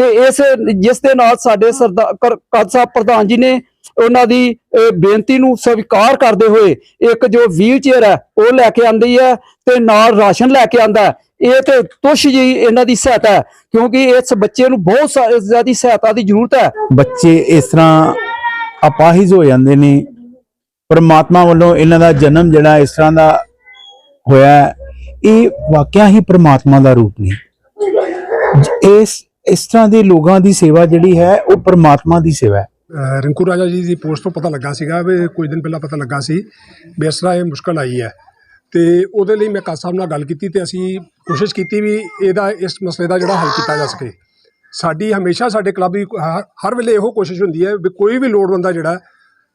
ਤੇ ਇਸ, ਜਿਸ ਦੇ ਨਾਲ ਸਾਡੇ ਸਰਦਾਰ ਕਾਦ ਪ੍ਰਧਾਨ ਜੀ ਨੇ ਉਹਨਾਂ ਦੀ ਬੇਨਤੀ ਨੂੰ ਸਵੀਕਾਰ ਕਰਦੇ ਹੋਏ ਇੱਕ ਜੋ ਵੀਲਚੇਅਰ ਹੈ, ਉਹ ਲੈ ਕੇ ਆਂਦੀ ਹੈ ਤੇ ਨਾਲ ਰਾਸ਼ਨ ਲੈ ਕੇ ਆਂਦਾ ਇਹ ਤੇ ਤੁਸ਼ ਜੀ ਇਹਨਾਂ ਦੀ ਸਹਾਇਤਾ ਹੈ, ਕਿਉਂਕਿ ਇਸ ਬੱਚੇ ਨੂੰ ਬਹੁਤ ਸਾ- ਸਹਾਇਤਾ ਦੀ ਜ਼ਰੂਰਤ ਹੈ। ਬੱਚੇ ਇਸ ਤਰ੍ਹਾਂ ਅਪਾਹਿਜ ਹੋ ਜਾਂਦੇ ਨੇ। ਪਰਮਾਤਮਾ ਵੱਲੋਂ ਇਹਨਾਂ ਦਾ ਜਨਮ ਜਿਹੜਾ ਇਸ ਤਰ੍ਹਾਂ ਦਾ ਹੋਇਆ ਇਹ ਵਾਕਿਆ ਹੀ ਪਰਮਾਤਮਾ ਦਾ ਰੂਪ ਨੇ ਇਸ ਇਸ ਤਰ੍ਹਾਂ ਦੇ ਲੋਕਾਂ ਦੀ ਸੇਵਾ ਜਿਹੜੀ ਹੈ ਉਹ ਪਰਮਾਤਮਾ ਦੀ ਸੇਵਾ ਹੈ। ਰਿੰਕੂ ਰਾਜਾ ਜੀ ਦੀ ਪੋਸਟ ਤੋਂ ਪਤਾ ਲੱਗਾ ਸੀਗਾ ਵੀ ਕੁਝ ਦਿਨ ਪਹਿਲਾਂ ਪਤਾ ਲੱਗਾ ਸੀ ਵੀ ਇਸ ਤਰ੍ਹਾਂ ਇਹ ਮੁਸ਼ਕਲ ਆਈ ਹੈ। ਤੇ ਉਹਦੇ ਲਈ ਮੈਂ ਕਾਸ ਸਾਹਿਬ ਨਾਲ ਗੱਲ ਕੀਤੀ ਤੇ ਅਸੀਂ ਕੋਸ਼ਿਸ਼ ਕੀਤੀ ਵੀ ਇਹਦਾ ਇਸ ਮਸਲੇ ਦਾ ਜਿਹੜਾ ਹੱਲ ਕੀਤਾ ਜਾ ਸਕੇ। ਸਾਡੀ ਹਮੇਸ਼ਾ ਸਾਡੇ ਕਲੱਬ ਦੀ ਹਰ- ਵੇਲੇ ਇਹੋ ਕੋਸ਼ਿਸ਼ ਹੁੰਦੀ ਹੈ ਵੀ ਕੋਈ ਵੀ ਲੋੜਵੰਦਾ ਜਿਹੜਾ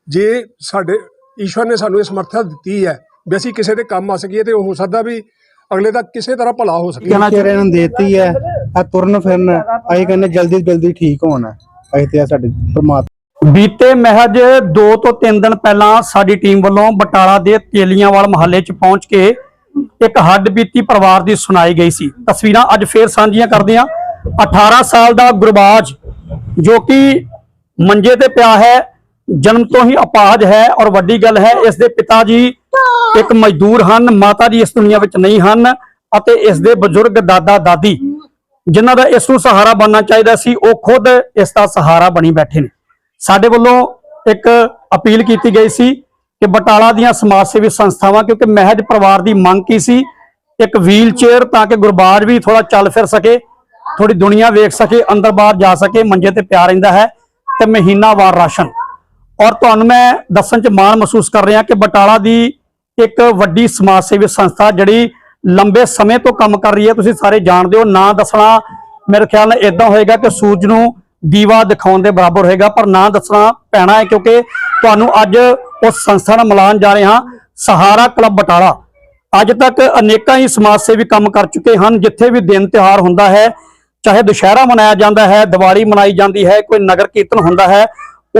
ਜੇ ਸਾਡੇ ਈਸ਼ਵਰ ਨੇ ਸਾਨੂੰ ਇਹ ਸਮਰੱਥਾ ਦਿੱਤੀ ਹੈ ਵੀ ਅਸੀਂ ਕਿਸੇ ਦੇ ਕੰਮ ਆ ਸਕੀਏ ਤੇ ਹੋ ਸਕਦਾ ਵੀ ਅਗਲੇ ਦਾ ਕਿਸੇ ਤਰ੍ਹਾਂ ਭਲਾ ਹੋ ਸਕੇ। ਕਹਿਣਾ ਚਿਹਰੇ ਨੂੰ ਦੇਤੀ ਹੈ। ਆ ਤੁਰਨ ਫਿਰਨ, ਅਸੀਂ ਕਹਿੰਦੇ ਜਲਦੀ ਜਲਦੀ ਠੀਕ ਹੋਣਾ। ਅਸੀਂ ਤੇ ਸਾਡੇ ਪਰਮਾਤਮਾ ਬੀਤੇ ਮਹਿਜ 2 ਤੋਂ 3 ਦਿਨ ਪਹਿਲਾਂ ਸਾਡੀ ਟੀਮ ਵੱਲੋਂ ਬਟਾਲਾ ਦੇ ਤੇਲੀਆਂਵਾਲ ਮੁਹੱਲੇ 'ਚ ਪਹੁੰਚ ਕੇ ਇੱਕ ਹੱਡਬੀਤੀ ਪਰਿਵਾਰ ਦੀ ਸੁਣਾਈ ਗਈ ਸੀ। ਤਸਵੀਰਾਂ ਅੱਜ ਫੇਰ ਸਾਂਝੀਆਂ ਕਰਦੇ ਹਾਂ। 18 ਸਾਲ ਦਾ ਗੁਰਬਾਜ, ਜੋ ਕਿ ਮੰਜੇ ਤੇ ਪਿਆ ਹੈ, ਜਨਮ ਤੋਂ ਹੀ ਅਪਾਹਜ ਹੈ ਔਰ ਵੱਡੀ ਗੱਲ ਹੈ, ਇਸ ਦੇ ਪਿਤਾ ਜੀ ਇੱਕ ਮਜ਼ਦੂਰ ਹਨ, ਮਾਤਾ ਜੀ ਇਸ ਦੁਨੀਆ ਵਿੱਚ ਨਹੀਂ ਹਨ ਅਤੇ ਇਸ ਦੇ ਬਜ਼ੁਰਗ ਦਾਦਾ ਦਾਦੀ ਜਿਨ੍ਹਾਂ ਦਾ ਇਸ ਨੂੰ ਸਹਾਰਾ ਬਣਨਾ ਚਾਹੀਦਾ ਸੀ, ਉਹ ਖੁਦ ਇਸ ਦਾ ਸਹਾਰਾ ਬਣੀ ਬੈਠੇ ਨੇ। ਸਾਡੇ ਵੱਲੋਂ ਇੱਕ ਅਪੀਲ ਕੀਤੀ ਗਈ ਸੀ ਕਿ ਬਟਾਲਾ ਦੀਆਂ ਸਮਾਜ ਸੇਵੀ ਸੰਸਥਾਵਾਂ, ਕਿਉਂਕਿ ਮਹਿਜ ਪਰਿਵਾਰ ਦੀ ਮੰਗ ਕੀ ਸੀ, ਇੱਕ ਵੀਲ ਚੇਅਰ ਤਾਂ ਕਿ ਗੁਰਬਾਜ ਵੀ ਥੋੜਾ ਚੱਲ ਫਿਰ ਸਕੇ ਥੋੜੀ ਦੁਨੀਆ ਵੇਖ ਸਕੇ, ਅੰਦਰ ਬਾਹਰ ਜਾ ਸਕੇ, ਮੰਜੇ ਤੇ ਪਿਆ ਰਹਿੰਦਾ ਹੈ ਤੇ ਮਹੀਨਾਵਾਰ ਰਾਸ਼ਨ। ਔਰ ਤੁਹਾਨੂੰ ਮੈਂ ਦੱਸਣ ਚ ਮਾਣ ਮਹਿਸੂਸ ਕਰ ਰਿਹਾ ਕਿ ਬਟਾਲਾ ਦੀ ਇੱਕ ਵੱਡੀ ਸਮਾਜ ਸੇਵੀ ਸੰਸਥਾ, ਜਿਹੜੀ ਲੰਬੇ ਸਮੇਂ ਤੋਂ ਕੰਮ ਕਰ ਰਹੀ ਹੈ, ਤੁਸੀਂ ਸਾਰੇ ਜਾਣਦੇ ਹੋ, ਨਾ ਦੱਸਣਾ ਮੇਰੇ ਖਿਆਲ ਨਾਲ ਇਦਾਂ ਹੋਏਗਾ ਕਿ ਸੂਰਜ ਨੂੰ ਦੀਵਾ ਦਿਖਾਉਣ ਦੇ ਬਰਾਬਰ ਹੋਏਗਾ, ਪਰ ਨਾਂ ਦੱਸਣਾ ਪੈਣਾ ਹੈ ਕਿਉਂਕਿ ਤੁਹਾਨੂੰ ਅੱਜ ਉਸ ਸੰਸਥਾ ਨਾਲ ਮਿਲਾਨ ਜਾ ਰਹੇ ਹਾਂ, ਸਹਾਰਾ ਕਲੱਬ ਬਟਾਲਾ। ਅੱਜ ਤੱਕ ਅਨੇਕਾਂ ਹੀ ਸਮਾਜ ਸੇਵੀ ਕੰਮ ਕਰ ਚੁੱਕੇ ਹਨ, ਜਿੱਥੇ ਵੀ ਦਿਨ ਤਿਉਹਾਰ ਹੁੰਦਾ ਹੈ, ਚਾਹੇ ਦੁਸ਼ਹਿਰਾ ਮਨਾਇਆ ਜਾਂਦਾ ਹੈ, ਦੀਵਾਲੀ ਮਨਾਈ ਜਾਂਦੀ ਹੈ, ਕੋਈ ਨਗਰ ਕੀਰਤਨ ਹੁੰਦਾ ਹੈ,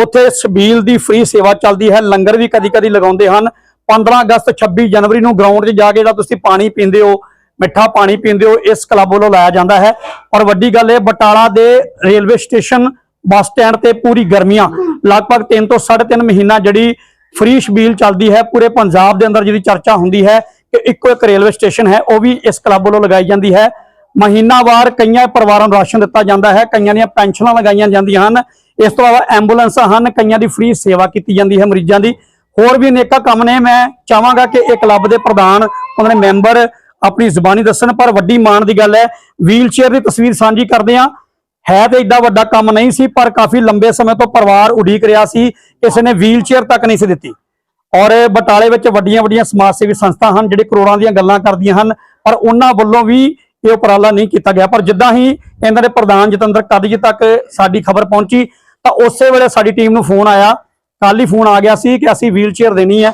ਉੱਥੇ ਸਬੀਲ ਦੀ ਫ੍ਰੀ ਸੇਵਾ ਚੱਲਦੀ ਹੈ, ਲੰਗਰ ਵੀ ਕਦੀ-ਕਦੀ ਲਗਾਉਂਦੇ ਹਨ 15 ਅਗਸਤ 26 ਜਨਵਰੀ ਨੂੰ ਗਰਾਊਂਡ 'ਚ ਜਾ ਕੇ ਜਿਹੜਾ ਤੁਸੀਂ ਪਾਣੀ ਪੀਂਦੇ ਹੋ, ਮਿੱਠਾ ਪਾਣੀ ਪੀਂਦੇ ਹੋ, ਇਸ ਕਲੱਬ ਵੱਲੋਂ ਲਾਇਆ ਜਾਂਦਾ ਹੈ। ਔਰ ਵੱਡੀ ਗੱਲ ਇਹ, ਬਟਾਲਾ ਦੇ ਰੇਲਵੇ ਸਟੇਸ਼ਨ ਬੱਸ ਸਟੈਂਡ ਤੇ ਪੂਰੀ ਗਰਮੀਆਂ, ਲਗਭਗ 3 ਤੋਂ 3.5 ਮਹੀਨਾ ਜਿਹੜੀ ਫ੍ਰੀ ਸ਼ਬੀਲ ਚੱਲਦੀ ਹੈ, ਪੂਰੇ ਪੰਜਾਬ ਦੇ ਅੰਦਰ ਜਿਹੜੀ ਚਰਚਾ ਹੁੰਦੀ ਹੈ ਕਿ ਇੱਕੋ ਇੱਕ ਰੇਲਵੇ ਸਟੇਸ਼ਨ ਹੈ, ਉਹ ਵੀ ਇਸ ਕਲੱਬ ਵੱਲੋਂ ਲਗਾਈ ਜਾਂਦੀ ਹੈ। ਮਹੀਨਾਵਾਰ ਕਈਆਂ ਪਰਿਵਾਰਾਂ ਨੂੰ ਰਾਸ਼ਨ ਦਿੱਤਾ ਜਾਂਦਾ ਹੈ, ਕਈਆਂ ਦੀਆਂ ਪੈਨਸ਼ਨਾਂ ਲਗਾਈਆਂ ਜਾਂਦੀਆਂ ਹਨ। ਇਸ ਤੋਂ ਇਲਾਵਾ ਐਂਬੂਲੈਂਸਾਂ ਹਨ, ਕਈਆਂ ਦੀ ਫ੍ਰੀ ਸੇਵਾ ਕੀਤੀ ਜਾਂਦੀ ਹੈ ਮਰੀਜ਼ਾਂ ਦੀ। ਹੋਰ ਵੀ ਅਨੇਕਾਂ ਕੰਮ ਨੇ, ਮੈਂ ਚਾਹਾਂਗਾ ਕਿ ਇਹ ਕਲੱਬ ਦੇ ਪ੍ਰਧਾਨ, ਉਹਨਾਂ ਦੇ ਮੈਂਬਰ ਆਪਣੀ ਜ਼ੁਬਾਨੀ ਦੱਸਣ, ਪਰ ਵੱਡੀ ਮਾਣ ਦੀ ਗੱਲ ਹੈ ਵੀਲਚੇਅਰ ਦੀ ਤਸਵੀਰ ਸਾਂਝੀ ਕਰਦੇ ਹਾਂ। ਹੈ ਤੇ ਏਡਾ ਵੱਡਾ ਕੰਮ ਨਹੀਂ ਸੀ, ਪਰ ਕਾਫੀ ਲੰਬੇ ਸਮੇਂ ਤੋਂ ਪਰਿਵਾਰ ਉਡੀਕ ਰਿਹਾ ਸੀ, ਕਿਸੇ ਨੇ ਵੀਲਚੇਅਰ ਤੱਕ ਨਹੀਂ ਸੀ ਦਿੱਤੀ। ਔਰ ਬਟਾਲੇ ਵਿੱਚ ਵੱਡੀਆਂ ਵੱਡੀਆਂ ਸਮਾਜ ਸੇਵੀ ਸੰਸਥਾ ਹਨ, ਜਿਹੜੇ ਕਰੋੜਾਂ ਦੀਆਂ ਗੱਲਾਂ ਕਰਦੀਆਂ ਹਨ, ਪਰ ਉਹਨਾਂ ਵੱਲੋਂ ਵੀ ਇਹ ਉਪਰਾਲਾ ਨਹੀਂ ਕੀਤਾ ਗਿਆ। ਪਰ ਜਿੱਦਾਂ ਹੀ ਇਹਨਾਂ ਦੇ ਪ੍ਰਧਾਨ ਜਤਿੰਦਰ ਕਾਦੀ ਜੀ ਤੱਕ ਸਾਡੀ ਖਬਰ ਪਹੁੰਚੀ, ਤਾਂ ਉਸੇ ਵੇਲੇ ਸਾਡੀ ਟੀਮ ਨੂੰ ਫੋਨ ਆਇਆ ਕੱਲ ਹੀ ਫੋਨ ਆ ਗਿਆ ਸੀ ਕਿ ਅਸੀਂ ਵੀਲਚੇਅਰ ਦੇਣੀ ਹੈ,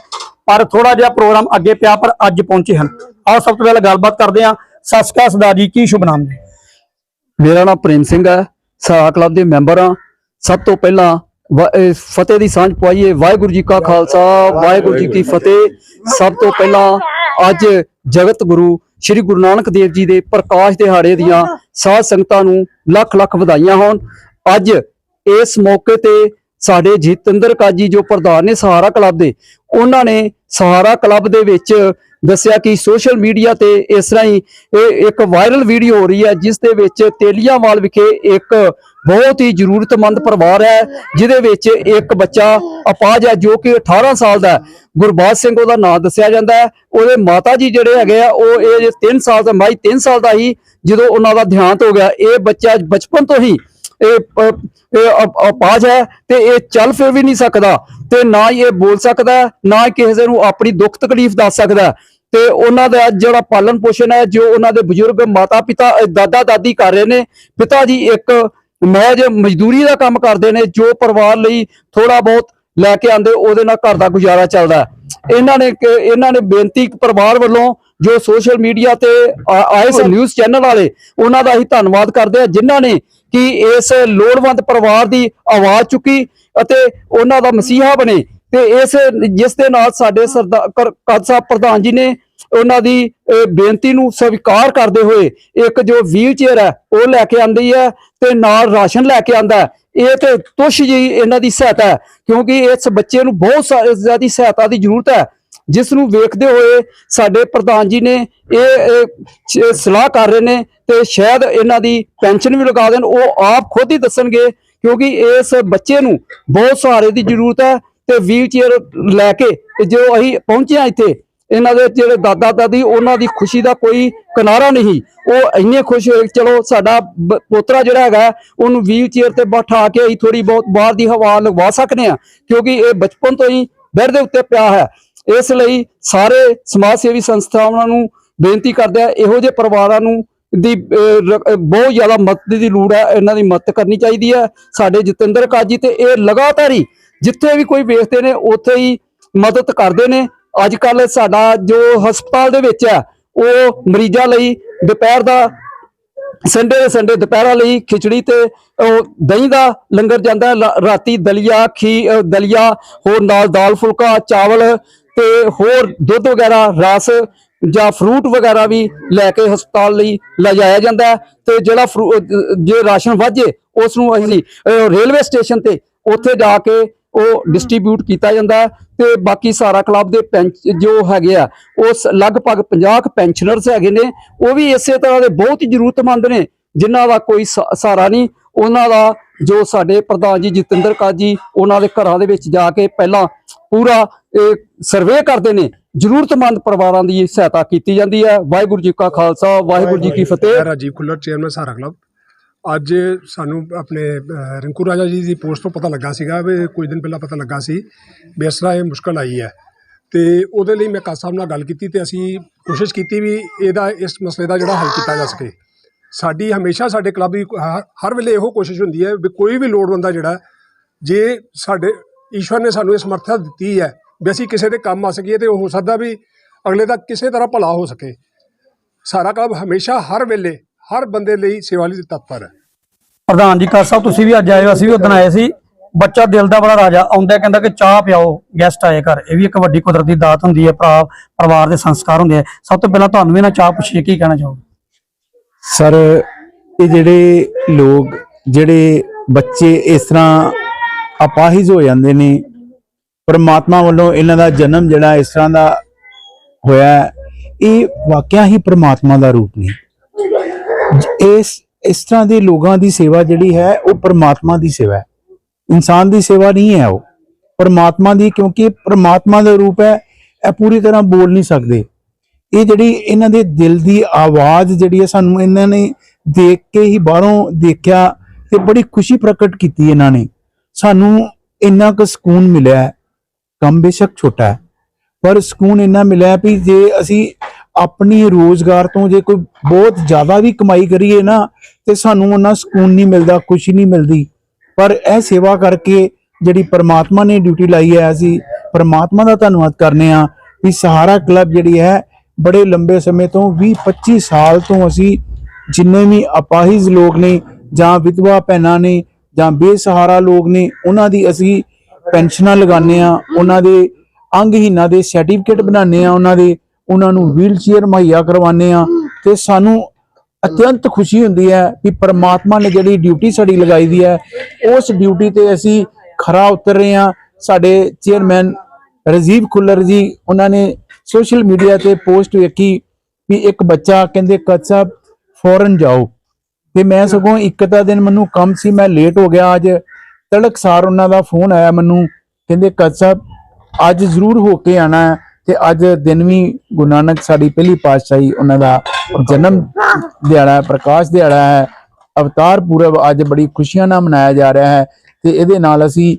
ਪਰ ਥੋੜਾ ਜਿਹਾ ਪ੍ਰੋਗਰਾਮ ਅੱਗੇ ਪਿਆ, ਪਰ ਅੱਜ ਪਹੁੰਚੇ ਹਨ। ਆਓ ਸਭ ਤੋਂ ਪਹਿਲਾਂ ਗੱਲਬਾਤ ਕਰਦੇ ਹਾਂ। ਸਤਿ ਸ਼੍ਰੀ ਅਕਾਲ ਸਰਦਾਰ ਜੀ, ਕੀ ਸ਼ੁਭ ਨਾਮ ਜੀ? ਮੇਰਾ ਨਾਮ ਪ੍ਰੇਮ ਸਿੰਘ ਹੈ, ਸਹਾਰਾ ਕਲੱਬ ਦੇ ਮੈਂਬਰ ਹਾਂ। ਸਭ ਤੋਂ ਪਹਿਲਾਂ ਫਤਿਹ ਦੀ ਸਾਂਝ ਪਵਾਈਏ ਵਾਹਿਗੁਰੂ ਜੀ ਕਾ ਖਾਲਸਾ, ਵਾਹਿਗੁਰੂ ਜੀ ਕੀ ਫਤਿਹ। ਸਭ ਤੋਂ ਪਹਿਲਾਂ ਅੱਜ ਜਗਤ ਗੁਰੂ ਸ੍ਰੀ ਗੁਰੂ ਨਾਨਕ ਦੇਵ ਜੀ ਦੇ ਪ੍ਰਕਾਸ਼ ਦਿਹਾੜੇ ਦੀਆਂ ਸਾਧ ਸੰਗਤਾਂ ਨੂੰ ਲੱਖ ਲੱਖ ਵਧਾਈਆਂ ਹੋਣ। ਅੱਜ ਇਸ ਮੌਕੇ ਤੇ ਸਾਡੇ ਜੀਤਿੰਦਰ ਕਾਜੀ ਜੋ ਪ੍ਰਧਾਨ ਨੇ ਸਹਾਰਾ ਕਲੱਬ ਦੇ, ਉਹਨਾਂ ਨੇ ਸਹਾਰਾ ਕਲੱਬ ਦੇ ਵਿੱਚ ਦੱਸਿਆ ਕਿ ਸੋਸ਼ਲ ਮੀਡੀਆ ਤੇ ਇਸ ਤਰ੍ਹਾਂ ਹੀ ਇਹ ਇੱਕ ਵਾਇਰਲ ਵੀਡੀਓ ਹੋ ਰਹੀ ਹੈ, ਜਿਸ ਦੇ ਵਿੱਚ ਤੇਲੀਆਂਵਾਲ ਵਿਖੇ ਇੱਕ ਬਹੁਤ ਹੀ ਜ਼ਰੂਰਤਮੰਦ ਪਰਿਵਾਰ ਹੈ, ਜਿਹਦੇ ਵਿੱਚ ਇੱਕ ਬੱਚਾ ਅਪਾਜ ਹੈ, ਜੋ ਕਿ 18 ਸਾਲ ਦਾ ਗੁਰਬਾਜ ਸਿੰਘ ਉਹਦਾ ਨਾਮ ਦੱਸਿਆ ਜਾਂਦਾ ਹੈ। ਉਹਦੇ ਮਾਤਾ ਜੀ ਜਿਹੜੇ ਹੈਗੇ ਆ, ਉਹ ਇਹ 3 ਸਾਲ ਦਾ, ਮਾਈ 3 ਸਾਲ ਦਾ ਹੀ ਜਦੋਂ ਉਹਨਾਂ ਦਾ ਦੇਹਾਂਤ ਹੋ ਗਿਆ, ਇਹ ਬੱਚਾ ਬਚਪਨ ਤੋਂ ਹੀ ਇਹ ਅਪਾਹਜ ਹੈ ਤੇ ਇਹ ਚੱਲ ਫਿਰ ਵੀ ਨਹੀਂ ਸਕਦਾ ਤੇ ਨਾ ਹੀ ਇਹ ਬੋਲ ਸਕਦਾ ਨਾ ਹੀ ਕਿਸੇ ਨੂੰ ਆਪਣੀ ਦੁੱਖ ਤਕਲੀਫ ਦੱਸ ਸਕਦਾ। ਤੇ ਉਹਨਾਂ ਦਾ ਜਿਹੜਾ ਪਾਲਣ ਪੋਸ਼ਣ ਹੈ ਜੋ ਉਹਨਾਂ ਦੇ ਬਜ਼ੁਰਗ ਮਾਤਾ ਪਿਤਾ ਦਾਦਾ ਦਾਦੀ ਕਰ ਰਹੇ ਨੇ ਪਿਤਾ ਜੀ ਇੱਕ ਮਹਿਜ ਮਜ਼ਦੂਰੀ ਦਾ ਕੰਮ ਕਰਦੇ ਨੇ ਜੋ ਪਰਿਵਾਰ ਲਈ ਥੋੜਾ ਬਹੁਤ ਲੈ ਕੇ ਆਂਦੇ ਉਹਦੇ ਨਾਲ ਘਰ ਦਾ ਗੁਜ਼ਾਰਾ ਚੱਲਦਾ। ਇਹਨਾਂ ਨੇ ਇਹਨਾਂ ਨੇ ਬੇਨਤੀ ਪਰਿਵਾਰ ਵੱਲੋਂ ਜੋ ਸੋਸ਼ਲ ਮੀਡੀਆ ਤੇ ਆਏ ਸਨ ਨਿਊਜ਼ ਚੈਨਲ ਵਾਲੇ ਉਹਨਾਂ ਦਾ ਹੀ ਧੰਨਵਾਦ ਕਰਦੇ ਆ ਜਿਨ੍ਹਾਂ ਨੇ ਕਿ ਇਸ ਲੋੜਵੰਦ ਪਰਿਵਾਰ ਦੀ ਆਵਾਜ਼ ਚੁੱਕੀ ਅਤੇ ਉਹਨਾਂ ਦਾ ਮਸੀਹਾ ਬਣੇ ਤੇ ਇਸ, ਜਿਸ ਦੇ ਨਾਲ ਸਾਡੇ ਸਰਦਾਰ ਕਾਦ ਸਾਹਿਬ ਪ੍ਰਧਾਨ ਜੀ ਨੇ ਉਹਨਾਂ ਦੀ ਬੇਨਤੀ ਨੂੰ ਸਵੀਕਾਰ ਕਰਦੇ ਹੋਏ ਇੱਕ ਜੋ ਵੀਲ ਚੇਅਰ ਹੈ, ਉਹ ਲੈ ਕੇ ਆਂਦੀ ਹੈ ਤੇ ਨਾਲ ਰਾਸ਼ਨ ਲੈ ਕੇ ਆਂਦਾ ਇਹ ਤੇ ਤੁਸ਼ ਜੀ ਇਹਨਾਂ ਦੀ ਸਹਾਇਤਾ ਹੈ, ਕਿਉਂਕਿ ਇਸ ਬੱਚੇ ਨੂੰ ਬਹੁਤ ਸਾ- ਜ਼ਿਆਦਾ ਸਹਾਇਤਾ ਦੀ ਜ਼ਰੂਰਤ ਹੈ। ਜਿਸ ਨੂੰ ਵੇਖਦੇ ਹੋਏ ਸਾਡੇ ਪ੍ਰਧਾਨ ਜੀ ਨੇ ਇਹ ਸਲਾਹ ਕਰ ਰਹੇ ਨੇ ਤੇ ਸ਼ਾਇਦ ਇਹਨਾਂ ਦੀ ਪੈਨਸ਼ਨ ਵੀ ਲਗਾ ਦੇਣ, ਉਹ ਆਪ ਖੁਦ ਹੀ ਦੱਸਣਗੇ, ਕਿਉਂਕਿ ਇਸ ਬੱਚੇ ਨੂੰ ਬਹੁਤ ਸਹਾਰੇ ਦੀ ਜ਼ਰੂਰਤ ਹੈ ਤੇ ਵੀਲ ਚੇਅਰ ਲੈ ਕੇ ਤੇ ਜੋ ਅਸੀਂ ਪਹੁੰਚੇ ਹਾਂ ਇੱਥੇ, ਇਹਨਾਂ ਦੇ ਜਿਹੜੇ ਦਾਦਾ ਦਾਦੀ, ਉਹਨਾਂ ਦੀ ਖੁਸ਼ੀ ਦਾ ਕੋਈ ਕਿਨਾਰਾ ਨਹੀਂ, ਉਹ ਇੰਨੇ ਖੁਸ਼ ਹੋਏ, ਚਲੋ ਸਾਡਾ ਬ- ਪੋਤਰਾ ਜਿਹੜਾ ਹੈਗਾ, ਉਹਨੂੰ ਵੀਲ ਚੇਅਰ ਤੇ ਬਿਠਾ ਕੇ ਅਸੀਂ ਥੋੜੀ ਬਹੁਤ ਬਾਹਰ ਦੀ ਹਵਾ ਲਗਵਾ ਸਕਦੇ ਹਾਂ, ਕਿਉਂਕਿ ਇਹ ਬਚਪਨ ਤੋਂ ਹੀ ਬੈੱਡ ਦੇ ਉੱਤੇ ਪਿਆ ਹੈ। ਇਸ ਲਈ ਸਾਰੇ ਸਮਾਜ ਸੇਵੀ ਸੰਸਥਾਵਾਂ ਨੂੰ ਬੇਨਤੀ ਕਰਦੇ ਆ, ਇਹੋ ਜਿਹੇ ਪਰਿਵਾਰਾਂ ਨੂੰ ਦੀ ਰ- ਬਹੁਤ ਜ਼ਿਆਦਾ ਮਦਦ ਦੀ ਲੋੜ ਹੈ ਇਹਨਾਂ ਦੀ ਮਦਦ ਕਰਨੀ ਚਾਹੀਦੀ ਹੈ ਸਾਡੇ ਜਤਿੰਦਰ ਕਾਜੀ ਤੇ ਇਹ ਲਗਾਤਾਰ ਹੀ ਜਿੱਥੇ ਵੀ ਕੋਈ ਵੇਖਦੇ ਨੇ, ਉੱਥੇ ਹੀ ਮਦਦ ਕਰਦੇ ਨੇ। ਅੱਜ ਕੱਲ ਸਾਡਾ ਜੋ ਹਸਪਤਾਲ ਦੇ ਵਿੱਚ ਹੈ ਉਹ ਮਰੀਜ਼ਾਂ ਲਈ ਦੁਪਹਿਰ ਦਾ, ਸੰਡੇ ਦੇ ਸੰਡੇ ਦੁਪਹਿਰਾਂ ਲਈ ਖਿਚੜੀ ਤੇ ਦਹੀਂ ਦਾ ਲੰਗਰ ਜਾਂਦਾ। ਰਾਤੀ ਦਲੀਆ, ਖੀ ਦਲੀਆ, ਹੋਰ ਨਾਲ ਦਾਲ ਫੁਲਕਾ, ਚਾਵਲ ਤੇ ਹੋਰ ਦੁੱਧ ਵਗੈਰਾ, ਰਸ ਜਾਂ ਫਰੂਟ ਵਗੈਰਾ ਵੀ ਲੈ ਕੇ ਹਸਪਤਾਲ ਲਈ ਲਿਜਾਇਆ ਜਾਂਦਾ ਹੈ ਤੇ ਜਿਹੜਾ ਫਰੂ- ਜੇ ਰਾਸ਼ਨ ਵਾਜੇ ਉਸ ਨੂੰ ਅਸੀਂ ਰੇਲਵੇ ਸਟੇਸ਼ਨ ਤੇ ਉੱਥੇ ਜਾ ਕੇ ਉਹ ਡਿਸਟ੍ਰੀਬਿਊਟ ਕੀਤਾ ਜਾਂਦਾ ਹੈ ਤੇ ਬਾਕੀ ਸਾਰਾ ਕਲੱਬ ਦੇ ਪੈਂਚ, ਜੋ ਹੈਗੇ ਆ, ਉਸ ਲਗਭਗ 50 ਕੁ ਪੈਨਸ਼ਨਰਸ ਹੈਗੇ ਨੇ, ਉਹ ਵੀ ਇਸੇ ਤਰ੍ਹਾਂ ਦੇ ਬਹੁਤ ਜ਼ਰੂਰਤਮੰਦ ਨੇ, ਜਿਨ੍ਹਾਂ ਦਾ ਕੋਈ ਸ- ਸਹਾਰਾ ਨਹੀਂ, ਉਹਨਾਂ ਦਾ ਜੋ ਸਾਡੇ ਪ੍ਰਧਾਨ ਜੀ ਜਤਿੰਦਰ ਕਾਜੀ ਉਹਨਾਂ ਦੇ ਘਰਾਂ ਦੇ ਵਿੱਚ ਜਾ ਕੇ ਪਹਿਲਾਂ ਪੂਰਾ ਸਰਵੇ ਕਰਦੇ ਨੇ। ਜ਼ਰੂਰਤਮੰਦ ਪਰਿਵਾਰਾਂ ਦੀ ਸਹਾਇਤਾ ਕੀਤੀ ਜਾਂਦੀ ਹੈ। ਵਾਹਿਗੁਰੂ ਜੀ ਕਾ ਖਾਲਸਾ ਵਾਹਿਗੁਰੂ ਜੀ ਕੀ ਫਤਿਹ। ਰਾਜੀਵ ਖੁੱਲਰ ਚੇਅਰਮੈਨ ਸਾਰਾ ਕਲੱਬ। ਅੱਜ ਸਾਨੂੰ ਆਪਣੇ ਰਿੰਕੂ ਰਾਜਾ ਜੀ ਦੀ ਪੋਸਟ ਤੋਂ ਪਤਾ ਲੱਗਾ ਸੀਗਾ ਵੀ ਕੁਝ ਦਿਨ ਪਹਿਲਾਂ ਪਤਾ ਲੱਗਾ ਸੀ ਵੀ ਇਸ ਤਰ੍ਹਾਂ ਇਹ ਮੁਸ਼ਕਲ ਆਈ ਹੈ। ਤੇ ਉਹਦੇ ਲਈ ਮੈਂ ਕਾਸ ਸਾਹਿਬ ਨਾਲ ਗੱਲ ਕੀਤੀ ਤੇ ਅਸੀਂ ਕੋਸ਼ਿਸ਼ ਕੀਤੀ ਵੀ ਇਹਦਾ ਇਸ ਮਸਲੇ ਦਾ ਜਿਹੜਾ ਹੱਲ ਕੀਤਾ ਜਾ ਸਕੇ। ਸਾਡੀ ਹਮੇਸ਼ਾ ਸਾਡੇ ਕਲੱਬ ਦੀ ਹ- ਹਰ ਵੇਲੇ ਇਹੋ ਕੋਸ਼ਿਸ਼ ਹੁੰਦੀ ਹੈ ਵੀ ਕੋਈ ਵੀ ਲੋੜਵੰਦਾ ਜਿਹੜਾ, ਜੇ ਸਾਡੇ ਈਸ਼ਵਰ ਨੇ ਸਾਨੂੰ ਇਹ ਸਮਰੱਥਾ ਦਿੱਤੀ ਹੈ ਵੀ ਅਸੀਂ ਕਿਸੇ ਦੇ ਕੰਮ ਆ ਸਕੀਏ ਤੇ ਹੋ ਸਕਦਾ ਵੀ ਅਗਲੇ ਦਾ ਕਿਸੇ ਤਰ੍ਹਾਂ ਭਲਾ ਹੋ ਸਕੇ। ਸਾਰਾ ਕਲੱਬ ਹਮੇਸ਼ਾ ਹਰ ਵੇਲੇ, ਹਰ ਬੰਦੇ ਲਈ ਸੇਵਾ ਲਈ ਤਤਪਰ ਹੈ। ਪ੍ਰਧਾਨ ਜੀ ਕਰ ਸਾਹਿਬ ਤੁਸੀਂ ਵੀ ਅੱਜ ਆਏ ਹੋ, ਅਸੀਂ ਵੀ ਉਦੋਂ ਆਏ ਸੀ। ਬੱਚਾ ਦਿਲ ਦਾ ਬੜਾ ਰਾਜਾ, ਆਉਂਦਾ ਕਹਿੰਦਾ ਕਿ ਚਾਹ ਪਿਆਓ ਗੈਸਟ ਆਏ ਘਰ। ਇਹ ਵੀ ਇੱਕ ਵੱਡੀ ਕੁਦਰਤੀ ਦਾਤ ਹੁੰਦੀ ਹੈ, ਭਰਾ, ਪਰਿਵਾਰ ਦੇ ਸੰਸਕਾਰ ਹੁੰਦੇ ਆ। ਸਭ ਤੋਂ ਪਹਿਲਾਂ ਤੁਹਾਨੂੰ ਇਹਨਾਂ ਨਾ ਚਾਹ ਪੁੱਛੀਏ, ਕੀ ਕਹਿਣਾ ਚਾਹੋਗੇ? ਸਰ, ਇਹ ਜਿਹੜੇ ਲੋਕ, ਜਿਹੜੇ ਬੱਚੇ ਇਸ ਤਰ੍ਹਾਂ ਅਪਾਹਿਜ ਹੋ ਜਾਂਦੇ ਨੇ, ਪਰਮਾਤਮਾ ਵੱਲੋਂ ਇਹਨਾਂ ਦਾ ਜਨਮ ਜਿਹੜਾ ਇਸ ਤਰ੍ਹਾਂ ਦਾ ਹੋਇਆ ਇਹ ਵਾਕਿਆ ਹੀ ਪਰਮਾਤਮਾ ਦਾ ਰੂਪ ਨੇ। ਇਸ ਇਸ ਤਰ੍ਹਾਂ ਦੇ ਲੋਕਾਂ ਦੀ ਸੇਵਾ ਜਿਹੜੀ ਹੈ, ਉਹ ਪਰਮਾਤਮਾ ਦੀ ਸੇਵਾ ਹੈ। ਇਨਸਾਨ ਦੀ ਸੇਵਾ ਨਹੀਂ ਹੈ ਉਹ। ਪਰਮਾਤਮਾ ਦੀ, ਕਿਉਂਕਿ ਪਰਮਾਤਮਾ ਦਾ ਰੂਪ ਹੈ, ਇਹ ਪੂਰੀ ਤਰ੍ਹਾਂ ਬੋਲ ਨਹੀਂ ਸਕਦੇ। ਇਹ ਜਿਹੜੀ ਇਹਨਾਂ ਦੇ ਦਿਲ ਦੀ ਆਵਾਜ਼ ਜਿਹੜੀ ਹੈ ਸਾਨੂੰ ਇਹਨਾਂ ਨੇ ਦੇਖ ਕੇ ਹੀ ਬਾਹਰੋਂ ਦੇਖਿਆ ਤੇ ਬੜੀ ਖੁਸ਼ੀ ਪ੍ਰਗਟ ਕੀਤੀ ਇਹਨਾਂ ਨੇ। ਸਾਨੂੰ ਇੰਨਾ ਕੁ ਸਕੂਨ ਮਿਲਿਆ ਕੰਮ ਬੇਸ਼ੱਕ ਛੋਟਾ ਹੈ। ਪਰ ਸਕੂਨ ਇੰਨਾ ਮਿਲਿਆ ਵੀ ਜੇ ਅਸੀਂ ਆਪਣੀ ਰੋਜ਼ਗਾਰ ਤੋਂ ਜੇ ਕੋਈ ਬਹੁਤ ਜ਼ਿਆਦਾ ਵੀ ਕਮਾਈ ਕਰੀਏ ਨਾ, ਤੇ ਸਾਨੂੰ ਉਹਨਾਂ ਸਕੂਨ ਨਹੀਂ ਮਿਲਦਾ, ਖੁਸ਼ੀ ਨਹੀਂ ਮਿਲਦੀ। ਪਰ ਇਹ ਸੇਵਾ ਕਰਕੇ ਜਿਹੜੀ ਪਰਮਾਤਮਾ ਨੇ ਡਿਊਟੀ ਲਾਈ ਹੈ, ਅਸੀਂ ਪਰਮਾਤਮਾ ਦਾ ਧੰਨਵਾਦ ਕਰਨੇ ਆ ਵੀ ਸਹਾਰਾ ਕਲੱਬ ਜਿਹੜੀ ਹੈ ਬੜੇ ਲੰਬੇ ਸਮੇਂ ਤੋਂ 20 25 ਸਾਲ ਤੋਂ ਅਸੀਂ ਜਿੰਨੇ ਵੀ ਅਪਾਹਿਜ ਲੋਕ ਨੇ ਜਾਂ ਵਿਧਵਾ ਭੈਣਾਂ ਨੇ ਜਾਂ ਬੇਸਹਾਰਾ ਲੋਕ ਨੇ, ਉਹਨਾਂ ਦੀ ਅਸੀਂ ਪੈਨਸ਼ਨਾਂ ਲਗਾਉਂਦੇ ਆ ਉਹਨਾਂ ਦੇ ਅੰਗਹੀਨਾਂ ਦੇ ਸਰਟੀਫਿਕੇਟ ਬਣਾਉਂਦੇ ਆ ਉਹਨਾਂ ਦੇ, ਉਹਨਾਂ ਨੂੰ ਵੀਲ ਚੇਅਰ ਮੁਹੱਈਆ ਕਰਵਾਉਂਦੇ ਆ ਤੇ ਸਾਨੂੰ ਅਤਿਅੰਤ ਖੁਸ਼ੀ ਹੁੰਦੀ ਹੈ ਕਿ ਪਰਮਾਤਮਾ ਨੇ ਜਿਹੜੀ ਡਿਊਟੀ ਸਾਡੀ ਲਗਾਈ ਦੀ ਹੈ, ਉਸ ਡਿਊਟੀ ਤੇ ਅਸੀਂ ਖਰਾ ਉਤਰ ਰਹੇ ਹਾਂ। ਸਾਡੇ ਚੇਅਰਮੈਨ ਰਜੀਵ ਖੁੱਲਰ ਜੀ, ਉਹਨਾਂ ਨੇ ਸੋਸ਼ਲ ਮੀਡੀਆ ਤੇ ਪੋਸਟ ਵੇਖੀ ਵੀ ਇੱਕ ਬੱਚਾ ਕਹਿੰਦੇ, ਕੱਚ ਸਾਹਿਬ, ਫੌਰਨ ਜਾਓ। ਤੇ ਮੈਂ ਸਗੋਂ ਇੱਕ ਤਾਂ ਦਿਨ ਮੈਨੂੰ ਕੰਮ ਸੀ, ਮੈਂ ਲੇਟ ਹੋ ਗਿਆ ਅੱਜ। ਤੜਕਸਾਰ ਉਹਨਾਂ ਦਾ ਫੋਨ ਆਇਆ ਮੈਨੂੰ, ਕਹਿੰਦੇ, ਕੱਚ ਸਾਹਿਬ, ਅੱਜ ਜ਼ਰੂਰ ਹੋ ਕੇ ਆਣਾ ਹੈ ਤੇ ਅੱਜ ਦਿਨ ਵੀ ਗੁਰੂ ਨਾਨਕ ਸਾਡੀ ਪਹਿਲੀ ਪਾਤਸ਼ਾਹੀ ਉਹਨਾਂ ਦਾ ਜਨਮ ਦਿਹਾੜਾ ਹੈ, ਪ੍ਰਕਾਸ਼ ਦਿਹਾੜਾ ਹੈ। ਅਵਤਾਰ ਪੂਰਬ ਅੱਜ ਬੜੀ ਖੁਸ਼ੀਆਂ ਨਾਲ ਮਨਾਇਆ ਜਾ ਰਿਹਾ ਹੈ ਤੇ ਇਹਦੇ ਨਾਲ ਅਸੀਂ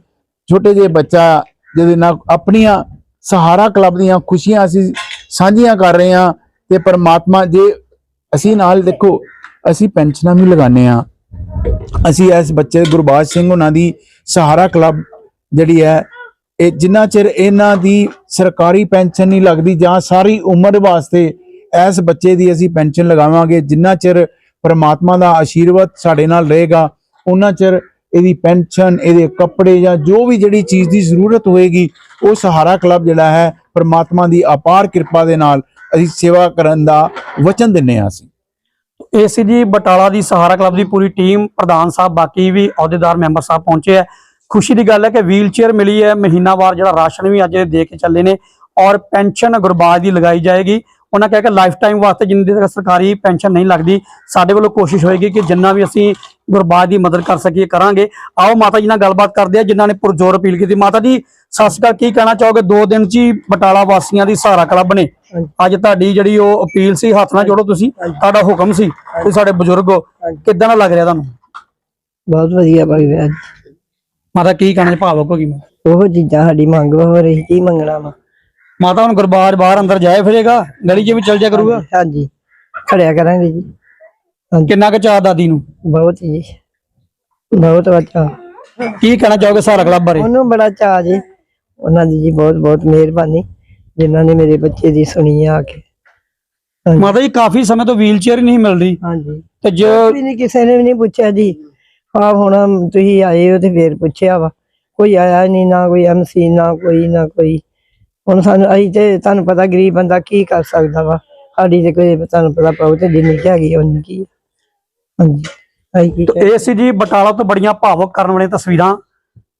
ਛੋਟੇ ਜਿਹੇ ਬੱਚਾ ਜਿਹਦੇ ਨਾਲ ਆਪਣੀਆਂ ਸਹਾਰਾ ਕਲੱਬ ਦੀਆਂ ਖੁਸ਼ੀਆਂ ਅਸੀਂ ਸਾਂਝੀਆਂ ਕਰ ਰਹੇ ਹਾਂ ਤੇ ਪਰਮਾਤਮਾ ਜੇ ਅਸੀਂ ਨਾਲ ਦੇਖੋ, ਅਸੀਂ ਪੈਨਸ਼ਨਾਂ ਵੀ ਲਗਾਉਂਦੇ ਆ ਅਸੀਂ ਇਸ ਬੱਚੇ ਗੁਰਬਾਜ ਸਿੰਘ ਉਹਨਾਂ ਦੀ ਸਹਾਰਾ ਕਲੱਬ ਜਿਹੜੀ ਹੈ, ਇਹ ਜਿੰਨਾ ਚਿਰ ਇਹਨਾਂ ਦੀ ਸਰਕਾਰੀ ਪੈਨਸ਼ਨ ਨਹੀਂ ਲੱਗਦੀ ਜਾਂ ਸਾਰੀ ਉਮਰ ਵਾਸਤੇ ਇਸ ਬੱਚੇ ਦੀ ਅਸੀਂ ਪੈਨਸ਼ਨ ਲਗਾਵਾਂਗੇ, ਜਿੰਨਾ ਚਿਰ ਪਰਮਾਤਮਾ ਦਾ ਆਸ਼ੀਰਵਾਦ ਸਾਡੇ ਨਾਲ ਰਹੇਗਾ, ਉਹਨਾਂ ਚਿਰ ਇਹਦੀ ਪੈਨਸ਼ਨ, ਇਹਦੇ ਕੱਪੜੇ ਜਾਂ ਜੋ ਵੀ ਜਿਹੜੀ ਚੀਜ਼ ਦੀ ਜ਼ਰੂਰਤ ਹੋਏਗੀ, ਉਹ ਸਹਾਰਾ ਕਲੱਬ ਜਿਹੜਾ ਹੈ, ਪਰਮਾਤਮਾ ਦੀ ਅਪਾਰ ਕਿਰਪਾ ਦੇ ਨਾਲ ਅਸੀਂ ਸੇਵਾ ਕਰਨ ਦਾ ਵਚਨ ਦਿੰਨੇ ਆ ਅਸੀਂ। ਏਸੀ ਜੀ ਬਟਾਲਾ ਦੀ ਸਹਾਰਾ ਕਲੱਬ ਦੀ ਪੂਰੀ ਟੀਮ, ਪ੍ਰਧਾਨ ਸਾਹਿਬ, ਬਾਕੀ ਵੀ ਅਹੁਦੇਦਾਰ ਮੈਂਬਰ ਸਾਹਿਬ ਪਹੁੰਚੇ ਹੈ। ਖੁਸ਼ੀ ਦੀ ਗੱਲ ਹੈ ਕਿ ਵੀਲ ਚੇਅਰ ਮਿਲੀ ਹੈ। ਮਹੀਨਾਵਾਰ ਜਿਹੜਾ ਰਾਸ਼ਨ ਵੀ ਅੱਜ ਦੇ ਕੇ ਚੱਲੇ ਨੇ ਔਰ ਪੈਨਸ਼ਨ ਗੁਰਬਾਜ ਦੀ ਲਗਾਈ ਜਾਏਗੀ। ਉਹਨਾਂ ਕਹਿ ਕਿ ਲਾਈਫ ਟਾਈਮ ਵਾਸਤੇ ਜਿੰਨੀ ਦੇਰ ਤੱਕ ਸਰਕਾਰੀ ਪੈਨਸ਼ਨ ਨਹੀਂ ਲੱਗਦੀ, ਸਾਡੇ ਵੱਲੋਂ ਕੋਸ਼ਿਸ਼ ਹੋਏਗੀ ਕਿ ਜਿੰਨਾ ਵੀ ਅਸੀਂ ਗੁਰਬਾਜ ਦੀ ਮਦਦ ਕਰ ਸਕੀਏ ਕਰਾਂਗੇ। ਆਓ ਮਾਤਾ ਜੀ ਨਾਲ ਗੱਲਬਾਤ ਕਰਦੇ ਆ ਜਿਨ੍ਹਾਂ ਨੇ ਪੁਰਜੋਰ ਅਪੀਲ ਕੀਤੀ। ਮਾਤਾ ਜੀ ਸਤਿ ਸ਼੍ਰੀ ਅਕਾਲ ਕੀ ਕਹਿਣਾ ਚਾਹੋਗੇ? ਦੋ ਦਿਨ ਚ ਹੀ ਬਟਾਲਾ ਵਾਸੀਆਂ ਦੀ ਸਹਾਰਾ ਕਲੱਬ ਨੇ। ਅੱਜ ਤੁਹਾਡੀ ਜਿਹੜੀ ਉਹ ਅਪੀਲ ਸੀ ਹੱਥ ਨਾਲ ਜੋੜੋ ਤੁਸੀਂ ਤੁਹਾਡਾ ਹੁਕਮ ਸੀ ਤੁਸੀਂ ਸਾਡੇ ਬਜ਼ੁਰਗ ਹੋ ਕਿੱਦਾਂ ਦਾ ਲੱਗ ਰਿਹਾ ਤੁਹਾਨੂੰ? ਬਹੁਤ ਵਧੀਆ ਲੱਗ ਰਿਹਾ ਜੀ। ਮਾਤਾ ਕੀ ਕਹਿਣਾ ਭਾਵਕ ਹੋ ਗਈ ਮੈਂ ਉਹ ਚੀਜ਼ਾਂ ਸਾਡੀ ਮੰਗ ਹੋ ਰਹੀ ਕੀ ਮੰਗਣਾ ਵਾ। ਮਾਤਾ ਹੁਣ ਗੁਰਬਾਜ ਬਾਹਰ ਅੰਦਰ ਜਾਏ ਫਿਰੇਗਾ ਗਲੀ 'ਚ ਵੀ ਚੱਲ ਜਾ ਕਰੂਗਾ? ਹਾਂਜੀ। ਖੜਿਆ ਕਰਾਂਗੇ ਜੀ। ਕਿੰਨਾ ਕੁ ਚਾਹ ਦਾਦੀ ਨੂੰ? ਬਹੁਤ ਜੀ। ਬਹੁਤ ਅੱਛਾ ਕੀ ਕਹਿਣਾ ਚਾਹੋਗੇ ਸਹਾਰਾ ਕਲੱਬ ਬਾਰੇ? ਉਹਨੂੰ ਬੜਾ ਚਾਅ ਜੀ। ਉਹਨਾਂ ਦੀ ਜੀ ਬਹੁਤ ਬਹੁਤ ਮਿਹਰਬਾਨੀ ਜਿਨ੍ਹਾਂ ਨੇ ਮੇਰੇ ਬੱਚੇ ਦੀ ਸੁਣੀ ਆ ਕੇ। ਮਾਤਾ ਜੀ ਕਾਫੀ ਸਮੇਂ ਤੋਂ ਵੀਲ ਚੇਅਰ ਹੀ ਨਹੀਂ ਮਿਲ ਰਹੀ ਹਾਂਜੀ। ਤੇ ਜੋ ਵੀ ਨਹੀਂ ਕਿਸੇ ਨੇ ਵੀ ਨਹੀਂ ਪੁੱਛਿਆ ਜੀ। ਆ ਹੁਣ ਤੁਸੀਂ ਆਏ ਹੋ ਤੇ ਫੇਰ ਪੁੱਛਿਆ ਵਾ। ਕੋਈ ਆਇਆ ਨਹੀਂ ਨਾ ਕੋਈ ਐਮਸੀ ਨਾ ਕੋਈ ਨਾ ਕੋਈ। ਹੁਣ ਸਾਨੂੰ ਅਸੀਂ ਤੇ ਤੁਹਾਨੂੰ ਪਤਾ ਗਰੀਬ ਬੰਦਾ ਕੀ ਕਰ ਸਕਦਾ ਵਾ। ਸਾਡੀ ਤੇ ਕੋਈ ਤੁਹਾਨੂੰ ਪਤਾ ਪਾਉ ਤੇ ਜਿੰਨੀ ਕੁ ਹੈਗੀ ਉਹਨੀ ਕੀ ਹਾਂਜੀ। ਕਹਿ- ਇਹ ਸੀ ਜੀ ਬਟਾਲਾ ਤੋਂ ਬੜੀਆਂ ਭਾਵੁਕ ਕਰਨ ਵਾਲੀਆਂ ਤਸਵੀਰਾਂ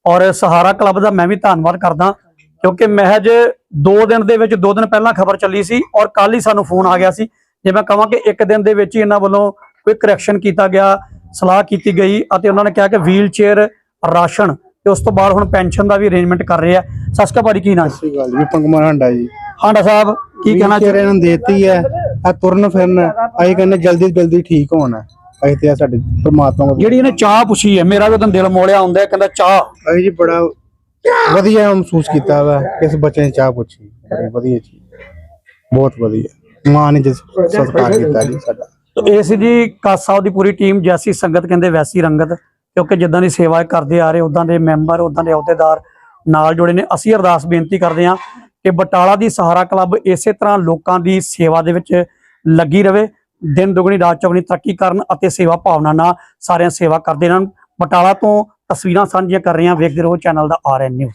ਔਰ ਸਹਾਰਾ ਕਲੱਬ ਦਾ ਮੈਂ ਵੀ ਧੰਨਵਾਦ ਕਰਦਾ ਕਿਉਂਕਿ ਮਹਿਜ 2 ਦਿਨ ਦੇ ਵਿੱਚ 2 ਦਿਨ ਪਹਿਲਾਂ ਖਬਰ ਚੱਲੀ ਸੀ ਔਰ ਕੱਲ ਹੀ ਸਾਨੂੰ ਫੋਨ ਆ ਗਿਆ ਸੀ। ਜੇ ਮੈਂ ਕਹਾਂ ਕਿ ਇੱਕ ਦਿਨ ਦੇ ਵਿੱਚ ਹੀ ਇਹਨਾਂ ਵੱਲੋਂ ਕੋਈ ਕਰੈਕਸ਼ਨ ਕੀਤਾ ਗਿਆ ਸਲਾਹ ਕੀਤੀ ਗਈ ਅਤੇ ਉਹਨਾਂ ਨੇ ਕਿਹਾ ਕਿ ਵੀਲ ਚੇਅਰ ਰਾਸ਼ਨ ਤੇ ਉਸ ਤੋਂ ਬਾਅਦ ਹੁਣ ਪੈਨਸ਼ਨ ਦਾ ਵੀ ਅਰੇਂਜਮੈਂਟ ਕਰ ਰਹੇ ਆ। ਸਸਕਾ ਭਾਜੀ ਕੀ ਨਾਮ ਸਹੀ ਗੱਲ ਜੀ ਕੁਮਾਰ ਹੰਡਾ ਜੀ। ਹਾਂਡਾ ਸਾਹਿਬ ਕੀ ਕਹਿਣਾ ਚਿਹਰੇ ਇਹਨਾਂ ਨੂੰ ਦੇਤੀ ਹੈ ਆ ਤੁਰਨ ਫਿਰਨ ਅਸੀਂ ਕਹਿੰਦੇ ਜਲਦੀ ਜਲਦੀ ਠੀਕ ਹੋਣਾ। ਅਸੀਂ ਤੇ ਆ ਸਾਡੇ ਪ੍ਰਮਾਤਮਾ ਕੋਲ ਜਿਹੜੀ ਇਹਨੇ ਚਾਹ ਪੁੱਛੀ ਹੈ ਮੇਰਾ ਵੀ ਉਦੋਂ ਦਿਲ ਮੋੜਿਆ ਹੁੰਦਾ ਕਹਿੰਦਾ ਚਾਹ। ਅਸੀਂ ਜੀ ਬੜਾ ਵਧੀਆ ਮਹਿਸੂਸ ਕੀਤਾ ਵਾ ਕਿਸ ਬੱਚੇ ਨੇ ਚਾਹ ਪੁੱਛੀ। ਬੜੀ ਵਧੀਆ ਚੀਜ਼ ਬਹੁਤ ਵਧੀਆ। ਮਾਂ ਨੇ ਜਿਸ ਸਤਿਕਾਰ ਕੀਤਾ ਜੀ ਸਾਡਾ। ਇਹ ਸੀ ਜੀ ਕਾਸ ਦੀ ਪੂਰੀ ਟੀਮ ਜੈਸੀ ਸੰਗਤ ਕਹਿੰਦੇ ਵੈਸੀ ਰੰਗਤ ਕਿਉਂਕਿ ਜਿੱਦਾਂ ਦੀ ਸੇਵਾ ਕਰਦੇ ਆ ਰਹੇ ਉਦਾਂ ਦੇ ਮੈਂਬਰ ਉਦਾਂ ਦੇ ਅਹੁਦੇਦਾਰ ਨਾਲ ਜੁੜੇ ਨੇ। ਅਸੀਂ ਅਰਦਾਸ ਬੇਨਤੀ ਕਰਦੇ ਹਾਂ ਕਿ ਬਟਾਲਾ ਦੀ ਸਹਾਰਾ ਕਲੱਬ ਇਸੇ ਤਰ੍ਹਾਂ ਲੋਕਾਂ ਦੀ ਸੇਵਾ ਦੇ ਵਿੱਚ ਲੱਗੀ ਰਵੇ। ਦਿਨ ਦੁਗਣੀ, ਰਾਤ ਚੌਗਣੀ ਤਰੱਕੀ ਕਰਨ ਅਤੇ ਸੇਵਾ ਭਾਵਨਾ ਨਾਲ ਸਾਰਿਆਂ ਸੇਵਾ ਕਰਦੇ ਰਹਿਣ। ਬਟਾਲਾ ਤੋਂ ਤਸਵੀਰਾਂ ਸਾਂਝੀਆਂ ਕਰ ਰਹੇ ਹਾਂ ਵੇਖਦੇ ਰਹੋ, ਚੈਨਲ ਦਾ ਆਰਐਨ ਨਿਊਜ਼।